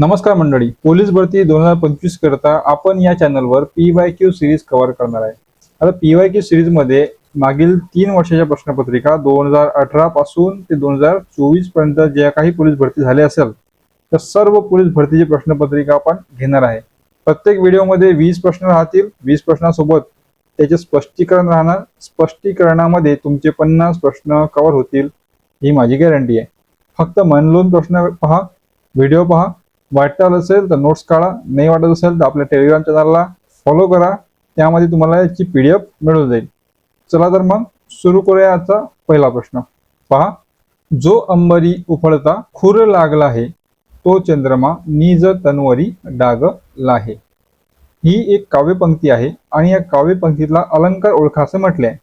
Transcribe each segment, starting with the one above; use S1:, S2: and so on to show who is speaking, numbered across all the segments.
S1: नमस्कार मंडळी. पोलीस भरती दोन हजार पंचवीस करता आपण या चॅनलवर P Y Q series cover करणार आहे. आता पी वाय क्यू सिरीजमध्ये मागील तीन वर्षाच्या प्रश्नपत्रिका दोन हजार अठरा पासून ते दोन हजार चोवीसपर्यंत ज्या काही पोलीस भरती झाले असेल तर सर्व पोलीस भरतीची प्रश्नपत्रिका आपण घेणार आहे. प्रत्येक व्हिडिओमध्ये वीस प्रश्न राहतील. वीस प्रश्नासोबत त्याचे स्पष्टीकरण राहणार. स्पष्टीकरणामध्ये तुमचे पन्नास प्रश्न कव्हर होतील ही माझी गॅरंटी आहे. फक्त मनलोन प्रश्न पहा व्हिडिओ पहा वाटत असेल तर नोट्स काढा. नाही वाटत असेल तर आपल्या टेलिग्राम चॅनलला फॉलो करा. त्यामध्ये तुम्हाला याची पी डी एफ मिळून जाईल. चला तर मग सुरू करूया आजचा पहिला प्रश्न. पहा. जो अंबरी उफळता खुर लागला आहे तो चंद्रमा निज तन्वरी डाग लाहे ही एक काव्यपंक्ती आहे आणि या काव्यपंक्तीतला अलंकार ओळखा असं म्हटले आहे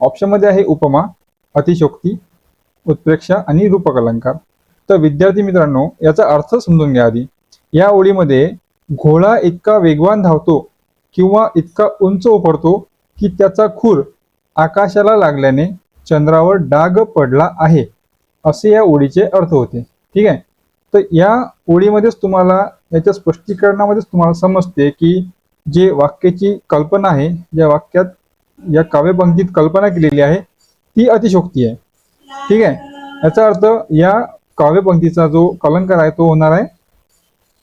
S1: ऑप्शनमध्ये आहे उपमा अतिशोक्ती उत्प्रेक्षा आणि रूपक अलंकार. तर विद्यार्थी मित्रांनो याचा अर्थ समजून घ्या आधी. या ओळीमध्ये घोडा इतका वेगवान धावतो किंवा इतका उंच उफरतो की त्याचा खूर आकाशाला लागल्याने चंद्रावर डाग पडला आहे असे या ओळीचे अर्थ होते. ठीक आहे? तर या ओळीमध्येच तुम्हाला याच्या स्पष्टीकरणामध्येच तुम्हाला समजते की जे वाक्याची कल्पना आहे ज्या वाक्यात या काव्यपंक्तीत कल्पना केलेली आहे ती अतिशोक्ती आहे. ठीक आहे? याचा अर्थ या काव्यपंक्तीचा जो अलंकार आहे तो होणार आहे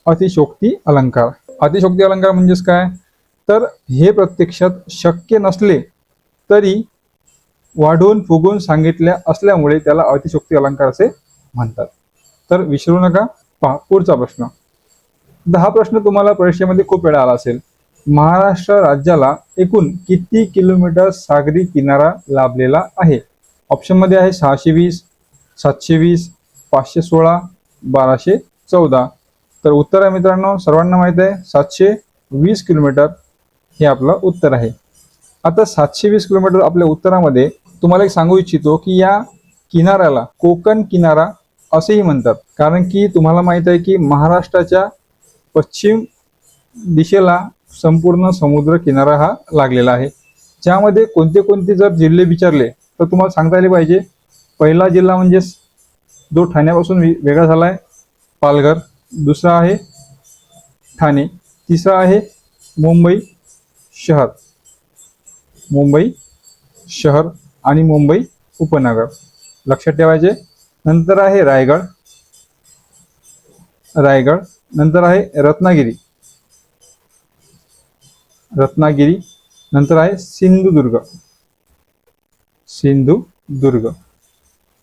S1: अतिशोक्ती अलंकार. अतिशोक्ती अलंकार म्हणजेच काय? तर हे प्रत्यक्षात शक्य नसले तरी वाढवून फुगून सांगितल्या असल्यामुळे त्याला अतिशोक्ती अलंकार असे म्हणतात. तर विसरू नका. पहा पुढचा प्रश्न. दहा प्रश्न तुम्हाला परीक्षेमध्ये खूप वेळा आला असेल. महाराष्ट्र राज्याला एकूण किती किलोमीटर सागरी किनारा लाभलेला आहे? ऑप्शनमध्ये आहे सहाशे वीस सातशे वीस पाचशे सोळा बाराशे चौदा. तर उत्तर आहे मित्रांनो सर्वांना माहीत आहे सातशे वीस किलोमीटर हे आपलं उत्तर आहे. आता सातशे वीस किलोमीटर आपल्या उत्तरामध्ये तुम्हाला एक सांगू इच्छितो की या किनाऱ्याला कोकण किनारा असेही म्हणतात. कारण की तुम्हाला माहीत आहे की महाराष्ट्राच्या पश्चिम दिशेला संपूर्ण समुद्र किनारा हा लागलेला आहे. ज्यामध्ये कोणते कोणते जर जिल्हे विचारले तर तुम्हाला सांगता आले पाहिजे. पहिला जिल्हा म्हणजे जो ठाण्यापासून वेगळा झाला आहे पालघर. दुसरा आहे ठाणे. तिसरा आहे मुंबई शहर. मुंबई शहर आणि मुंबई उपनगर. लक्षात ठेवायचे. नंतर आहे रायगड. रायगड. नंतर आहे रत्नागिरी. रत्नागिरी. नंतर आहे सिंधुदुर्ग. सिंधुदुर्ग.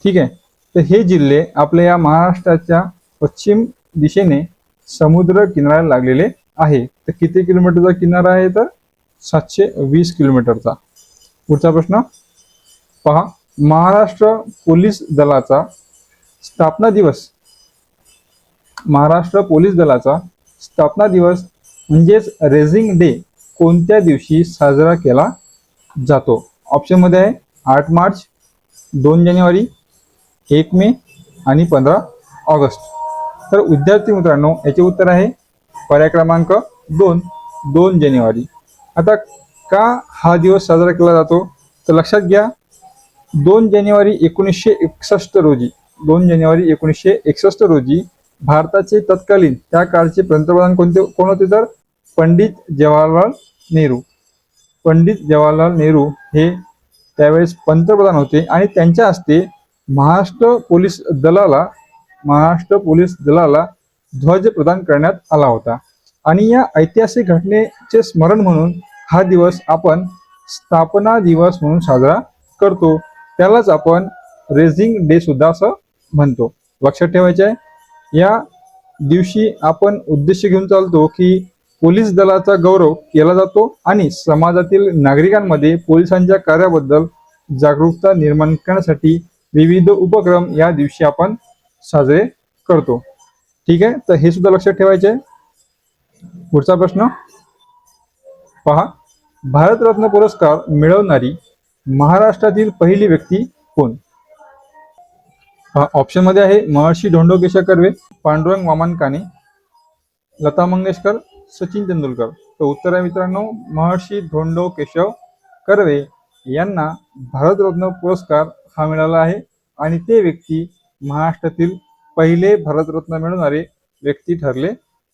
S1: ठीक आहे? तर हे जिल्हे आपल्या या महाराष्ट्राच्या पश्चिम दिशेने समुद्र किनाऱ्याला लागलेले आहे. तर किती किलोमीटरचा किनारा आहे तर? सातशे वीस किलोमीटरचा. पुढचा प्रश्न. पहा महाराष्ट्र पोलीस दलाचा स्थापना दिवस. महाराष्ट्र पोलीस दलाचा स्थापना दिवस म्हणजेच रेझिंग डे कोणत्या दिवशी साजरा केला जातो? ऑप्शनमध्ये आहे आठ मार्च दोन जानेवारी एक मे आणि पंधरा ऑगस्ट. तर विद्यार्थी मित्रांनो याचे उत्तर आहे पर्याय क्रमांक दोन दोन जानेवारी. आता का हा दिवस साजरा केला जातो? तर लक्षात घ्या दोन जानेवारी एकोणीसशे एकसष्ट रोजी दोन जानेवारी एकोणीसशे एकसष्ट रोजी भारताचे तत्कालीन त्या काळचे पंतप्रधान कोणते कोण होते तर? पंडित जवाहरलाल नेहरू. पंडित जवाहरलाल नेहरू हे त्यावेळेस पंतप्रधान होते आणि त्यांच्या हस्ते महाराष्ट्र पोलीस दलाला महाराष्ट्र पोलीस दलाला ध्वज प्रदान करण्यात आला होता. आणि या ऐतिहासिक घटनेचे स्मरण म्हणून हा दिवस आपण स्थापना दिवस म्हणून साजरा करतो. त्यालाच आपण रेझिंग डे सुद्धा असं म्हणतो. लक्षात ठेवायचे आहे या दिवशी आपण उद्देश घेऊन चालतो की पोलीस दलाचा गौरव केला जातो आणि समाजातील नागरिकांमध्ये पोलिसांच्या कार्याबद्दल जागरूकता निर्माण करण्यासाठी विविध उपक्रम या दिवशी आपण साजरे करतो. ठीक आहे? तर हे सुद्धा लक्षात ठेवायचे पुढचा प्रश्न. पहा. भारतरत्न पुरस्कार मिळवणारी महाराष्ट्रातील पहिली व्यक्ती कोण? ऑप्शनमध्ये आहे महर्षी धोंडो केशव कर्वे पांडुरंग वामन काने लता मंगेशकर सचिन तेंडुलकर. तर उत्तर आहे मित्रांनो महर्षी धोंडो केशव कर्वे यांना भारतरत्न पुरस्कार हा मिळाला आहे. आणि ते व्यक्ती महाराष्ट्रातील पहिले भारतरत्न मिळवणारे व्यक्ती ठरले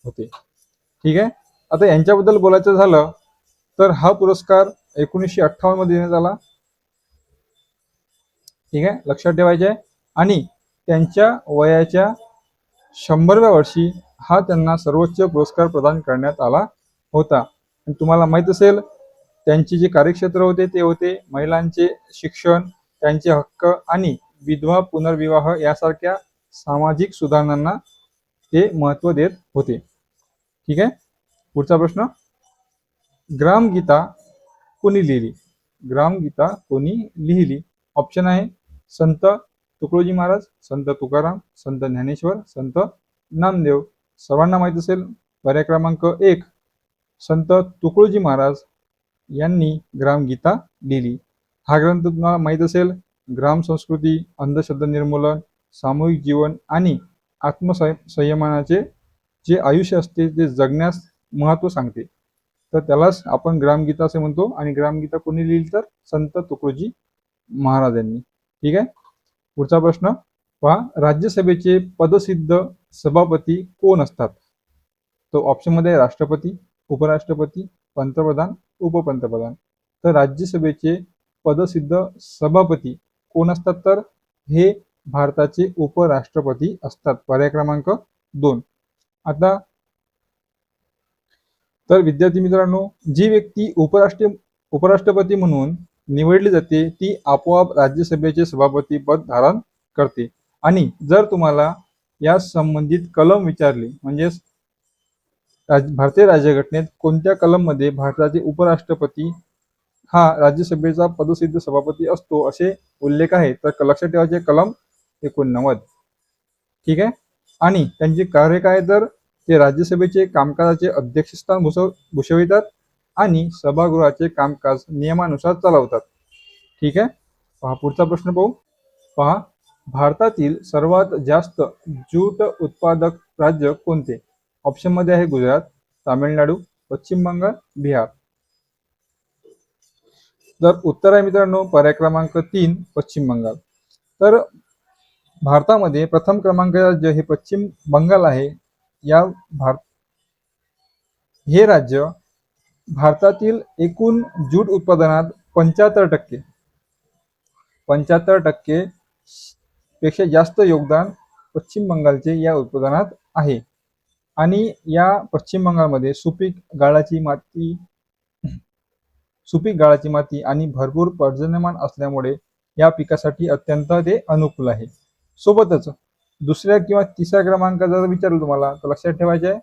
S1: होते. ठीक आहे? आता यांच्याबद्दल बोलायचं झालं तर हा पुरस्कार एकोणीसशे अठ्ठावन्नमध्ये देण्यात आला. ठीक आहे? लक्षात ठेवायचे आहे आणि त्यांच्या वयाच्या शंभरव्या वर्षी हा त्यांना सर्वोच्च पुरस्कार प्रदान करण्यात आला होता. तुम्हाला माहीत असेल त्यांचे जे कार्यक्षेत्र होते ते होते महिलांचे शिक्षण त्यांचे हक्क आणि विधवा पुनर्विवाह यासारख्या सामाजिक सुधारणांना ते महत्त्व देत होते. ठीक आहे? पुढचा प्रश्न. ग्रामगीता कोणी लिहिली? ग्रामगीता कोणी लिहिली? ऑप्शन आहे संत तुकडोजी महाराज संत तुकाराम संत ज्ञानेश्वर संत नामदेव. सर्वांना माहीत असेल पर्याय क्रमांक एक संत तुकडोजी महाराज यांनी ग्रामगीता लिहिली. हा ग्रंथ तुम्हाला माहीत असेल ग्राम संस्कृती अंधश्रद्धा निर्मूलन सामूहिक जीवन आणि आत्मसंय संयमानाचे जे आयुष्य असते ते जगण्यास महत्त्व सांगते. तर त्यालाच आपण ग्रामगीता असे म्हणतो आणि ग्रामगीता कोणी लिहिली तर? संत तुकडोजी महाराजांनी. ठीक आहे? पुढचा प्रश्न पहा. राज्यसभेचे पदसिद्ध सभापती कोण असतात? तो ऑप्शनमध्ये राष्ट्रपती उपराष्ट्रपती पंतप्रधान उपपंतप्रधान. तर राज्यसभेचे पदसिद्ध सभापती कोण असतात तर? हे भारताचे उपराष्ट्रपती असतात. पर्याय क्रमांक दोन. आता तर विद्यार्थी मित्रांनो जी व्यक्ती उपराष्ट्र उपराष्ट्रपती म्हणून निवडली जाते ती आपोआप राज्यसभेचे सभापती पद धारण करते. आणि जर तुम्हाला या संबंधित कलम विचारले म्हणजेच भारतीय राज्यघटनेत कोणत्या कलममध्ये भारताचे उपराष्ट्रपती हा राज्यसभेचा पदसिद्ध सभापती असतो असे उल्लेख आहे. तर लक्षात ठेवायचे कलम एकोणनव्वद. ठीक आहे? आणि त्यांचे कार्य काय तर ते राज्यसभेचे कामकाजाचे अध्यक्षस्थान भूषव भूषवितात आणि सभागृहाचे कामकाज नियमानुसार चालवतात. ठीक आहे? पहा पुढचा प्रश्न पाहू. पहा भारतातील सर्वात जास्त जूट उत्पादक राज्य कोणते? ऑप्शनमध्ये आहे गुजरात तामिळनाडू पश्चिम बंगाल बिहार. तर उत्तर आहे मित्रांनो पर्याय क्रमांक तीन पश्चिम बंगाल. तर भारतामध्ये प्रथम क्रमांक राज्य हे पश्चिम बंगाल आहे. या भारत हे राज्य भारतातील एकूण जूट उत्पादनात पंच्याहत्तर टक्के. पंच्याहत्तर टक्के पेक्षा जास्त योगदान पश्चिम बंगालचे या उत्पादनात आहे. आणि या पश्चिम बंगालमध्ये सुपीक गाळाची माती सुपीक गाळाची माती आणि भरपूर पर्जन्यमान असल्यामुळे या पिकासाठी अत्यंत ते अनुकूल आहे. सोबतच दुसऱ्या किंवा तिसऱ्या क्रमांकाचा जर विचारलं तुम्हाला तर लक्षात ठेवायचे आहे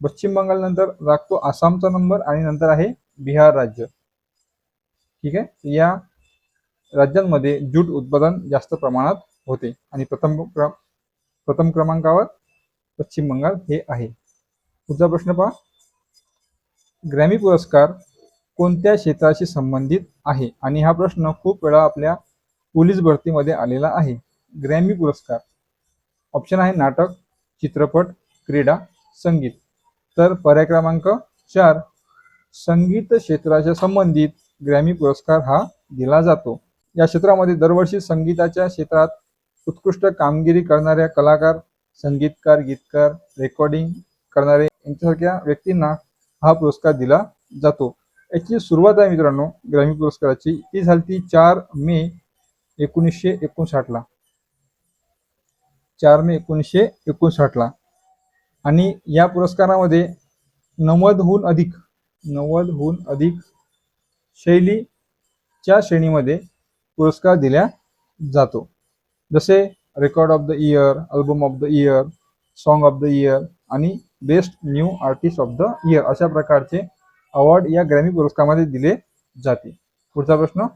S1: पश्चिम बंगाल नंतर लागतो आसामचा नंबर आणि नंतर आहे बिहार राज्य. ठीक आहे? या राज्यांमध्ये ज्यूट उत्पादन जास्त प्रमाणात होते आणि प्रथम क्र प्रथम क्रमांकावर पश्चिम बंगाल हे आहे. पुढचा प्रश्न पहा. ग्रॅमी पुरस्कार कोणत्या क्षेत्राशी संबंधित आहे? आणि हा प्रश्न खूप वेळा आपल्या पोलीस भरतीमध्ये आलेला आहे. ग्रॅमी पुरस्कार. ऑप्शन आहे नाटक चित्रपट क्रीडा संगीत. तर पर्याय क्रमांक चार संगीत क्षेत्राच्या संबंधित ग्रॅमी पुरस्कार हा दिला जातो. या क्षेत्रामध्ये दरवर्षी संगीताच्या क्षेत्रात उत्कृष्ट कामगिरी करणाऱ्या कलाकार संगीतकार गीतकार रेकॉर्डिंग करणारे यांच्यासारख्या व्यक्तींना हा पुरस्कार दिला जातो. याची सुरुवात आहे मित्रांनो ग्रामीण पुरस्काराची. ती झाली ती चार मे एकोणीसशे एकोणसाठला. चार मे एकोणीसशे एकोणसाठला. आणि या पुरस्कारामध्ये नव्वदहून अधिक नव्वदहून अधिक शैलीच्या श्रेणीमध्ये पुरस्कार दिल्या जातो. जसे record of the year album of the year song of the year आणि best new artist of the year अशा प्रकारचे अवॉर्ड या ग्रॅमी पुरस्कारामध्ये दिले जाते. पुढचा प्रश्न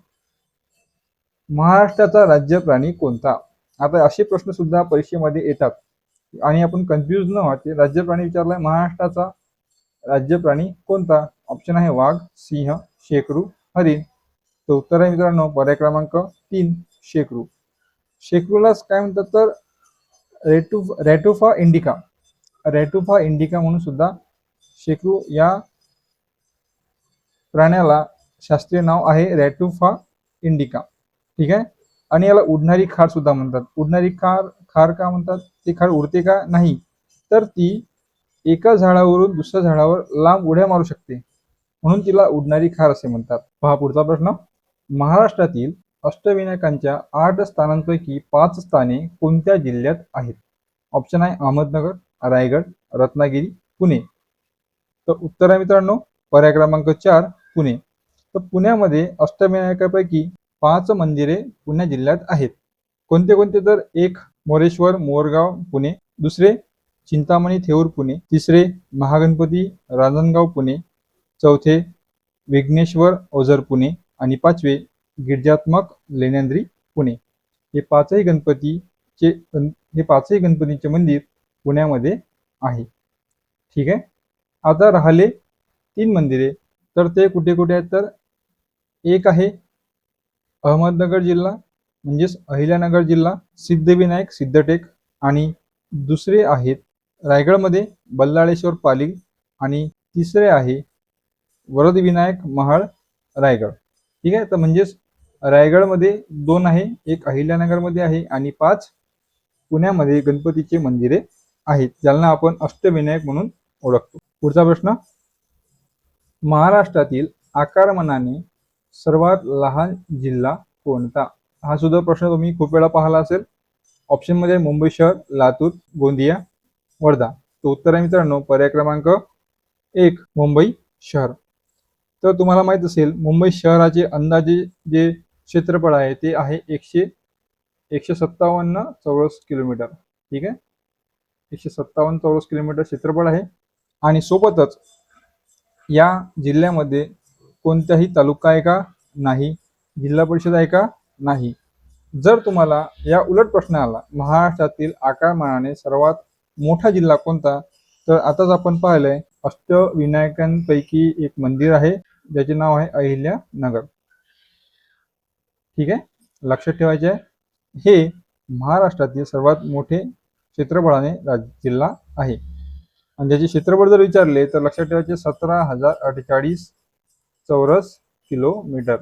S1: महाराष्ट्राचा राज्य प्राणी कोणता? आता असे प्रश्न सुद्धा परीक्षेमध्ये येतात. आणि आपण कन्फ्यूज न व्हायचे राज्य प्राणी विचारलाय महाराष्ट्राचा राज्य प्राणी कोणता? ऑप्शन आहे वाघ सिंह शेकरू हरिण. तर उत्तर आहे मित्रांनो पर्याय क्रमांक तीन शेकरू शेकरूलाच काय म्हणतात तर? रेटू रॅटोफा इंडिका रॅटोफा इंडिका म्हणून सुद्धा शेकरू या प्राण्याला शास्त्रीय नाव आहे रॅटोफा इंडिका. ठीक आहे? आणि याला उडणारी खार सुद्धा म्हणतात. उडणारी खार खार का म्हणतात? ती खार उडते का? नाही. तर ती एका झाडावरून दुसऱ्या झाडावर लांब उड्या मारू शकते. म्हणून तिला उडणारी खार असे म्हणतात. पहा पुढचा प्रश्न. महाराष्ट्रातील अष्टविनायकांच्या आठ स्थानांपैकी पाच स्थाने कोणत्या जिल्ह्यात आहेत? ऑप्शन आहे अहमदनगर रायगड रत्नागिरी पुणे. तर उत्तर आहे मित्रांनो पर्याय क्रमांक चार पुणे. तर पुण्यामध्ये अष्टविनायकापैकी पाच मंदिरे पुणे जिल्ह्यात आहेत. कोणते कोणते तर? एक मोरेश्वर मोरगाव पुणे. दुसरे चिंतामणी थेऊर पुणे. तिसरे महागणपती रांजणगाव पुणे. चौथे विघ्नेश्वर ओझर पुणे. आणि पाचवे गिरजात्मक लेण्यांद्री पुणे. हे पाचही गणपतीचे हे पाचही गणपतीचे मंदिर पुण्यामध्ये आहे. ठीक आहे? आता राहिले तीन मंदिरे. तर ते कुठे कुठे आहेत तर एक आहे अहमदनगर जिल्हा म्हणजेच अहिल्यानगर जिल्हा सिद्धविनायक सिद्धटेक आणि दुसरे आहेत रायगडमध्ये बल्लाळेश्वर पाली आणि तिसरे आहे वरदविनायक महाळ रायगड. ठीक आहे? तर म्हणजेच रायगडमध्ये दोन आहे एक अहिल्यानगरमध्ये आहे आणि पाच पुण्यामध्ये गणपतीचे मंदिरे आहेत ज्यांना आपण अष्टविनायक म्हणून ओळखतो. पुढचा प्रश्न महाराष्ट्रातील आकारमानाने सर्वात लहान जिल्हा कोणता? हा सुद्धा प्रश्न तुम्ही खूप वेळा पाहिला असेल. ऑप्शनमध्ये मुंबई शहर लातूर गोंदिया वर्धा. तर उत्तर आहे मित्रांनो पर्याय क्रमांक एक मुंबई शहर. तर तुम्हाला माहीत असेल मुंबई शहराचे अंदाजे जे क्षेत्रफळ आहे ते आहे एकशे एकशे सत्तावन्न चौरस किलोमीटर. ठीक आहे? एकशे सत्तावन्न चौरस किलोमीटर क्षेत्रफळ आहे. आणि सोबतच या जिल्ह्यामध्ये कोणताही तालुका आहे का नाही जिल्हा परिषद आहे का नाही? जर तुम्हाला या उलट प्रश्न आला महाराष्ट्रातील आकारमानाने सर्वात मोठा जिल्हा कोणता तर आताच आपण पाहिलंय अष्टविनायकांपैकी एक मंदिर आहे ज्याचे नाव आहे अहिल्या नगर ठीक आहे? लक्षात ठेवायचे आहे? हे महाराष्ट्रातील सर्वात मोठे क्षेत्रफळाने राज जिल्हा आहे. आणि ज्याचे क्षेत्रफळ जर विचारले तर लक्षात ठेवायचे सतरा हजार अठ्ठेचाळीस चौरस किलोमीटर.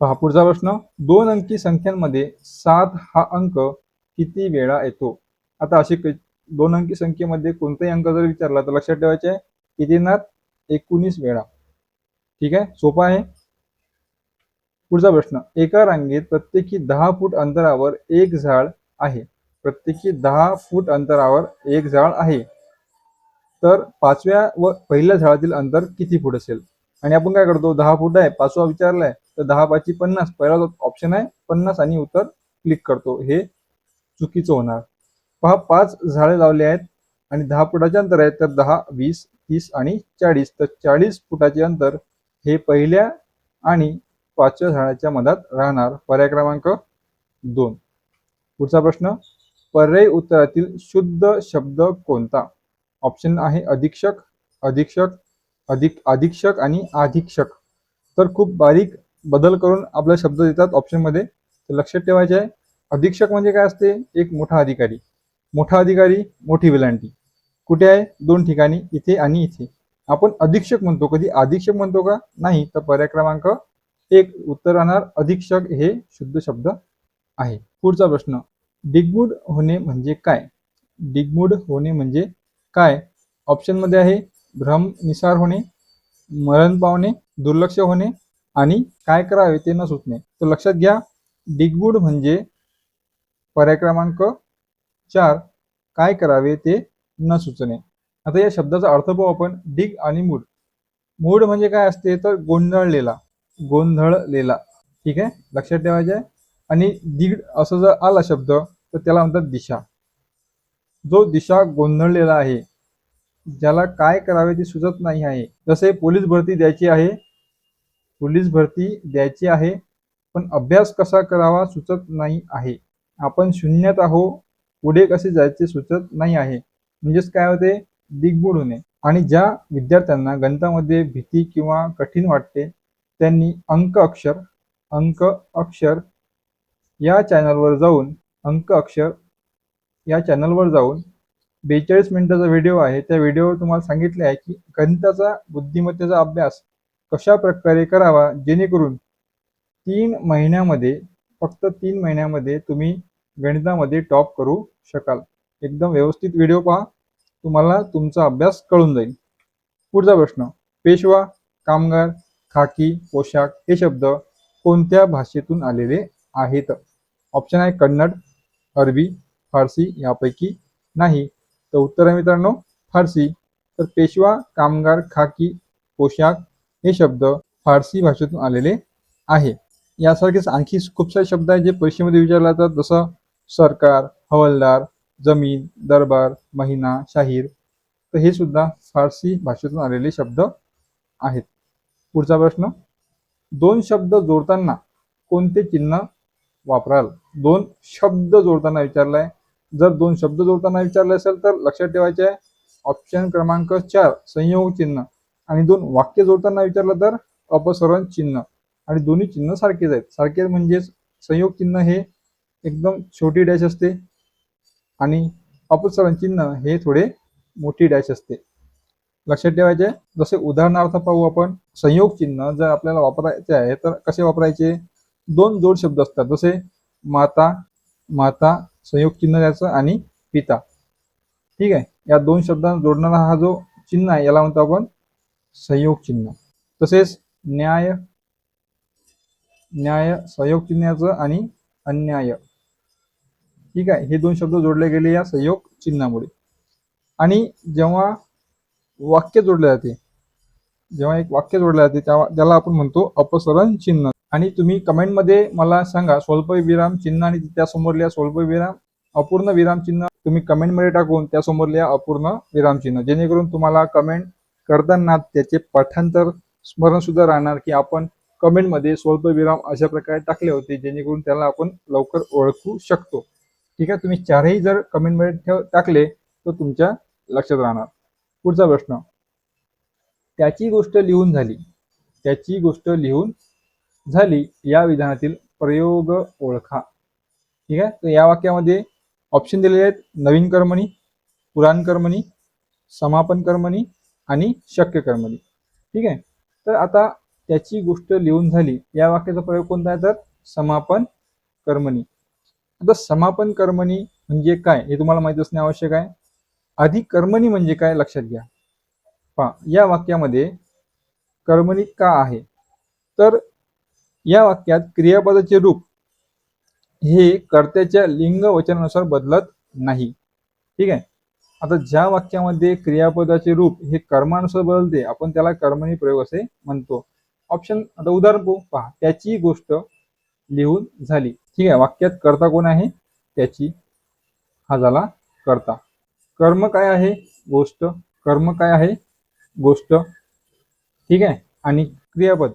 S1: पहा पुढचा प्रश्न. दोन अंकी संख्यांमध्ये सात हा अंक किती वेळा येतो? आता असे दोन अंकी संख्येमध्ये कोणताही अंक जर विचारला तर लक्षात ठेवायचे आहे किती येणार? एकोणीस वेळा. ठीक आहे? सोपा आहे? पुढचा प्रश्न. एका रांगेत प्रत्येकी दहा फूट अंतरावर एक झाड आहे. प्रत्येकी दहा फूट अंतरावर एक झाड आहे. तर पाचव्या व पहिल्या झाडातील अंतर किती फूट असेल? आणि आपण काय करतो? दहा फूट आहे. पाचवा विचारलाय. तर दहा पाची पन्नास. पहिला ऑप्शन आहे पन्नास आणि उत्तर क्लिक करतो. हे चुकीचं होणार. पहा पाच झाडे लावले आहेत आणि दहा फुटाचे अंतर आहे. तर दहा वीस तीस आणि चाळीस. तर चाळीस फुटाचे अंतर हे पहिल्या आणि पाचव्या झाडाच्या मधात राहणार. पर्याय क्रमांक दोन. पुढचा प्रश्न. पर्यायी उत्तरातील शुद्ध शब्द कोणता? ऑप्शन आहे अधीक्षक अधीक्षक अधिक अधीक्षक आणि अधीक्षक. तर खूप बारीक बदल करून आपला शब्द देतात ऑप्शनमध्ये तर लक्षात ठेवायचे आहे अधीक्षक म्हणजे काय असते? एक मोठा अधिकारी. मोठा अधिकारी मोठी विलांटी. कुठे आहे? दोन ठिकाणी इथे आणि इथे. आपण अधीक्षक म्हणतो. कधी अधीक्षक म्हणतो का? नाही. तर पर्याय क्रमांक एक. उत्तर राहणार अधीक्षक हे शुद्ध शब्द आहे. पुढचा प्रश्न. डिगमूड होणे म्हणजे काय? डिगमूड होणे म्हणजे काय? ऑप्शनमध्ये आहे भ्रम निसार होणे मरण पावणे दुर्लक्ष होणे आणि काय करावे ते न सुचणे तर लक्षात घ्या डिगबूड म्हणजे पर्याय क्रमांक चार काय करावे ते न सुचणे. आता या शब्दाचा अर्थ पाहू आपण डिग आणि मूड. मूड म्हणजे काय असते? तर गोंधळलेला गोंधळलेला. ठीक आहे? लक्षात ठेवायचं आहे? आणि दिग असं जर आला शब्द तर त्याला म्हणतात दिशा. जो दिशा गोंधळलेला आहे ज्याला काय करावे ते सुचत नाही आहे. जसे पोलीस भरती द्यायची आहे पोलीस भरती द्यायची आहे पण अभ्यास कसा करावा सुचत नाही आहे. आपण शून्यात आहो पुढे कसे जायचे सुचत नाही आहे. म्हणजेच काय होते? दिग्बुड होणे. आणि ज्या विद्यार्थ्यांना गणितामध्ये भीती किंवा कठीण वाटते त्यांनी अंक अक्षर अंक अक्षर या चॅनलवर जाऊन अंक अक्षर या चॅनलवर जाऊन बेचाळीस मिनिटाचा व्हिडिओ आहे. त्या व्हिडिओवर तुम्हाला सांगितले आहे की गणिताचा बुद्धिमत्तेचा अभ्यास कशा प्रकारे करावा जेणेकरून तीन महिन्यामध्ये फक्त तीन महिन्यामध्ये तुम्ही गणितामध्ये टॉप करू शकाल. एकदम व्यवस्थित व्हिडिओ पहा. तुम्हाला तुमचा अभ्यास कळून जाईल. पुढचा प्रश्न पेशवा कामगार खाकी पोशाख हे शब्द कोणत्या भाषेतून आलेले आहेत? ऑप्शन आहे कन्नड. अरबी फारसी यापैकी नाही. तर उत्तर आहे मित्रांनो फारसी. तर पेशवा कामगार खाकी पोशाख हे शब्द फारसी भाषेतून आलेले आहे. यासारखेच आणखी खूप सारे शब्द आहेत जे परीक्षेमध्ये विचारले जातात. जसं सरकार हवालदार जमीन दरबार महिना शाहीर. तर हे सुद्धा फारसी भाषेतून आलेले शब्द आहेत. पुढचा प्रश्न. दोन शब्द जोडताना कोणते चिन्ह वापराल. दोन शब्द जोडताना विचारलाय. जर दोन शब्द जोडताना विचारले असेल तर लक्षात ठेवायचे आहे. ऑप्शन क्रमांक चार संयोग चिन्ह. आणि दोन वाक्य जोडताना विचारलं तर अपसरण चिन्ह. आणि दोन्ही चिन्ह सारखेच आहेत. सारखे म्हणजेच संयोग चिन्ह हे एकदम छोटी डॅश असते. आणि अपसरण चिन्ह हे थोडे मोठी डॅश असते. लक्षात ठेवायचे जसे उदाहरणार्थ पाहू आपण संयोग चिन्ह जर आपल्याला वापरायचे आहे तर कसे वापरायचे? दोन जोड शब्द असतात. जसे माता माता संयोग चिन्ह याचं आणि पिता. ठीक आहे? या दोन शब्दांना जोडणारा हा जो चिन्ह आहे याला म्हणतो आपण संयोग चिन्ह तसेच न्याय न्याय संयोग चिन्हाचं आणि अन्याय. ठीक आहे? हे दोन शब्द जोडले गेले या संयोग चिन्हामुळे आणि जेव्हा वाक्य जोडले जाते जेव्हा एक वाक्य जोडले जाते तेव्हा त्याला आपण म्हणतो अपसरण चिन्ह. आणि तुम्ही कमेंटमध्ये मला सांगा स्वल्प विराम चिन्ह आणि त्यासमोर लिहा स्वल्प विराम अपूर्ण विराम चिन्ह तुम्ही कमेंटमध्ये टाकून त्यासमोर लिहा अपूर्ण विराम चिन्ह. जेणेकरून तुम्हाला कमेंट करताना त्याचे पाठांतर स्मरण सुद्धा राहणार की आपण कमेंटमध्ये स्वल्प विराम अशा प्रकारे टाकले होते जेणेकरून त्याला आपण लवकर ओळखू शकतो. ठीक आहे? तुम्ही चारही जर कमेंटमध्ये ठेव टाकले तर तुमच्या लक्षात राहणार. पुढचा प्रश्न. त्याची गोष्ट लिहून झाली. त्याची गोष्ट लिहून झाली या विधानातील प्रयोग ओळखा. ठीक आहे? तर या वाक्यामध्ये ऑप्शन दिलेले आहेत नवीन कर्मणी पुराण कर्मणी समापन कर्मणी आणि शक्य कर्मणी. ठीक आहे? तर आता त्याची गोष्ट लिहून झाली. या वाक्याचा प्रयोग कोणता आहे? तर समापन कर्मणी. आता समापन कर्मणी म्हणजे काय? हे तुम्हाला माहीत असणे आवश्यक आहे. आधी कर्मणी म्हणजे काय? लक्षात घ्या. पहा या वाक्यामध्ये कर्मणी का आहे? तर या वाक्यात क्रियापदाचे रूप हे कर्त्याच्या लिंग वचनानुसार बदलत नाही. ठीक आहे? आता ज्या वाक्यामध्ये क्रियापदाचे रूप हे कर्मानुसार बदलते आपण त्याला कर्मणी प्रयोग असे म्हणतो. ऑप्शन आता उदाहरण पहा त्याची गोष्ट लिहून झाली. ठीक आहे? वाक्यात कर्ता कोण आहे? त्याची हा झाला कर्ता. कर्म काय आहे? गोष्ट. कर्म काय आहे? गोष्ट. ठीक आहे? आणि क्रियापद.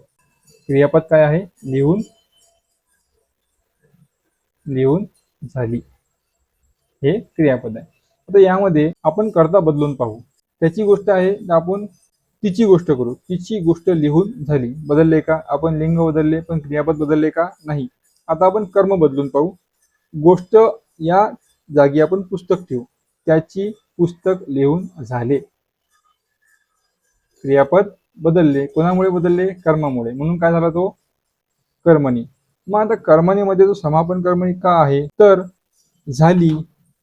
S1: क्रियापद काय आहे? लिहून लिहून झाली. हे क्रियापद आहे. आता यामध्ये आपण कर्ता बदलून पाहू. त्याची गोष्ट आहे तर आपण तिची गोष्ट करू. तिची गोष्ट लिहून झाली. बदलले का? आपण लिंग बदलले पण क्रियापद बदलले का? नाही. आता आपण कर्म बदलून पाहू. गोष्ट या जागी आपण पुस्तक ठेवू. त्याची पुस्तक लिहून झाले. क्रियापद बदलले कोणामुळे बदलले? कर्मामुळे. म्हणून काय झाला तो? कर्मणी. मग आता कर्मणीमध्ये जो समापन कर्मणी का आहे? तर झाली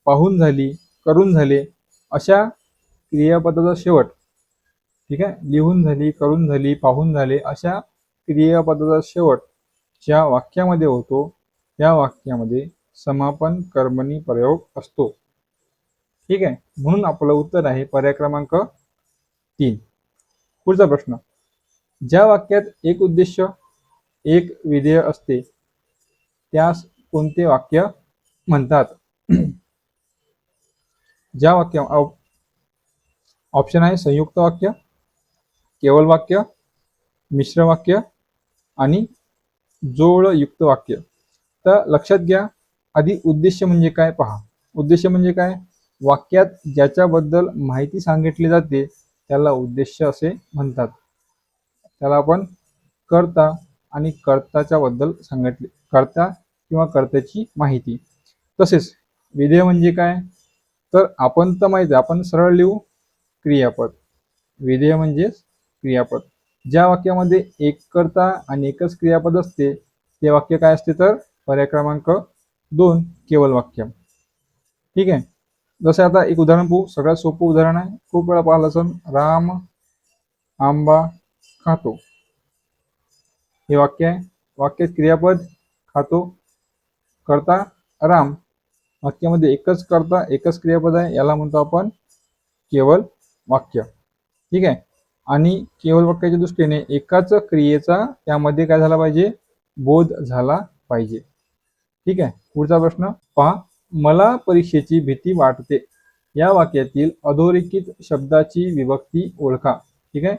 S1: पाहून झाली करून झाले अशा क्रियापदाचा शेवट. ठीक आहे? लिहून झाली करून झाली पाहून झाले अशा क्रियापदाचा शेवट ज्या वाक्यामध्ये होतो त्या वाक्यामध्ये समापन कर्मणी प्रयोग असतो. ठीक आहे? म्हणून आपलं उत्तर आहे पर्याय क्रमांक तीन. पुढचा प्रश्न. ज्या वाक्यात एक उद्देश एक विधेय असते त्यास कोणते वाक्य म्हणतात? ज्या वाक्य ऑप्शन आहे संयुक्त वाक्य केवळ वाक्य मिश्र वाक्य आणि जोडयुक्त वाक्य. तर लक्षात घ्या आधी उद्देश म्हणजे काय पहा. उद्देश म्हणजे काय? वाक्यात ज्याच्याबद्दल माहिती सांगितली जाते त्याला उद्देश असे म्हणतात. त्याला आपण कर्ता आणि कर्ताच्या बद्दल सांगितले कर्ता किंवा कर्त्याची माहिती. तसेच विधेय म्हणजे काय? तर आपण तर माहिती आहे आपण सरळ लिहू क्रियापद. विधेय म्हणजेच क्रियापद. ज्या वाक्यामध्ये एक कर्ता आणि एकच क्रियापद असते ते वाक्य काय असते तर? पर्याय क्रमांक दोन केवळ वाक्य. ठीक आहे? जसं आता एक उदाहरण पाहू. सगळ्यात सोपं उदाहरण आहे. खूप वेळा पाहिलं असेल राम आंबा खातो. हे वाक्य आहे. वाक्यात क्रियापद खातो करता राम. वाक्यामध्ये एकच करता एकच क्रियापद आहे. याला म्हणतो आपण केवळ वाक्य. ठीक आहे? आणि केवळ वाक्याच्या दृष्टीने एकाच क्रियेचा त्यामध्ये काय झाला पाहिजे? बोध झाला पाहिजे. ठीक आहे? पुढचा प्रश्न पहा. मला परीक्षेची भीती वाटते. या वाक्यातील अधोरेखित शब्दाची विभक्ती ओळखा. ठीक आहे?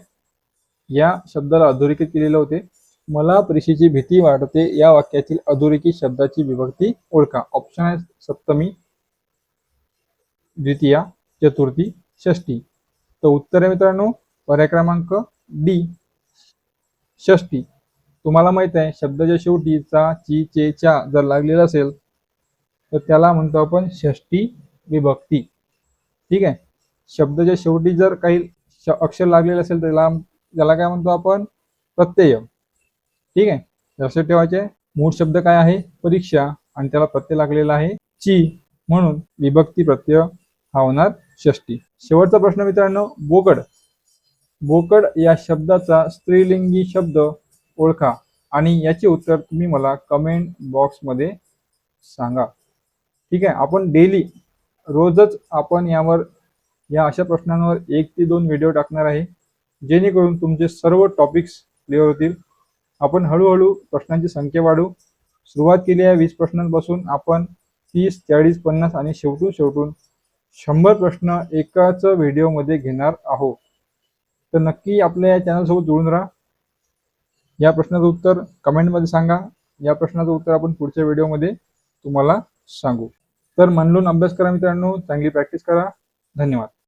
S1: या शब्दाला अधोरेखित केलेले होते. मला परीक्षेची भीती वाटते. या वाक्यातील अधोरेखित शब्दाची विभक्ती ओळखा. ऑप्शन आहे सप्तमी द्वितीया चतुर्थी षष्टी तर उत्तर आहे मित्रांनो पर्याय क्रमांक डी षष्टी तुम्हाला माहीत आहे शब्दाच्या शेवटी चा ची चे च्या जर लागलेला असेल तर त्याला म्हणतो आपण षष्टी विभक्ती. ठीक आहे? शब्दाच्या शेवटी जर काही श- अक्षर लागलेलं असेल तर त्याला त्याला काय म्हणतो आपण? प्रत्यय. ठीक आहे? लक्षात ठेवायचे. मूळ शब्द काय आहे? परीक्षा. आणि त्याला प्रत्यय लागलेला आहे ची. म्हणून विभक्ती प्रत्यय हा होणार षष्टी शेवटचा प्रश्न मित्रांनो बोकड. बोकड या शब्दाचा स्त्रीलिंगी शब्द ओळखा. आणि याचे उत्तर तुम्ही मला कमेंट बॉक्समध्ये सांगा. ठीक आहे? आपण डेली रोजच आपण यावर या अशा प्रश्नांवर एक ते दोन व्हिडिओ टाकणार आहे. जेणेकरून तुमचे सर्व टॉपिक्स क्लिअर होतील. आपण हळूहळू प्रश्नांची संख्या वाढवू सुरुवात केली आहे वीस प्रश्नांपासून. आपण तीस चाळीस पन्नास आणि शेवटून शेवटून शंभर प्रश्न एकाच व्हिडिओमध्ये घेणार आहोत. तर नक्की आपल्या या चॅनलसोबत जुळून राहा. या प्रश्नाचं उत्तर कमेंटमध्ये सांगा. या प्रश्नाचं उत्तर आपण पुढच्या व्हिडिओमध्ये तुम्हाला सांगू. तर म्हणून अभ्यास करा मित्रांनो चांगली प्रॅक्टिस करा. धन्यवाद.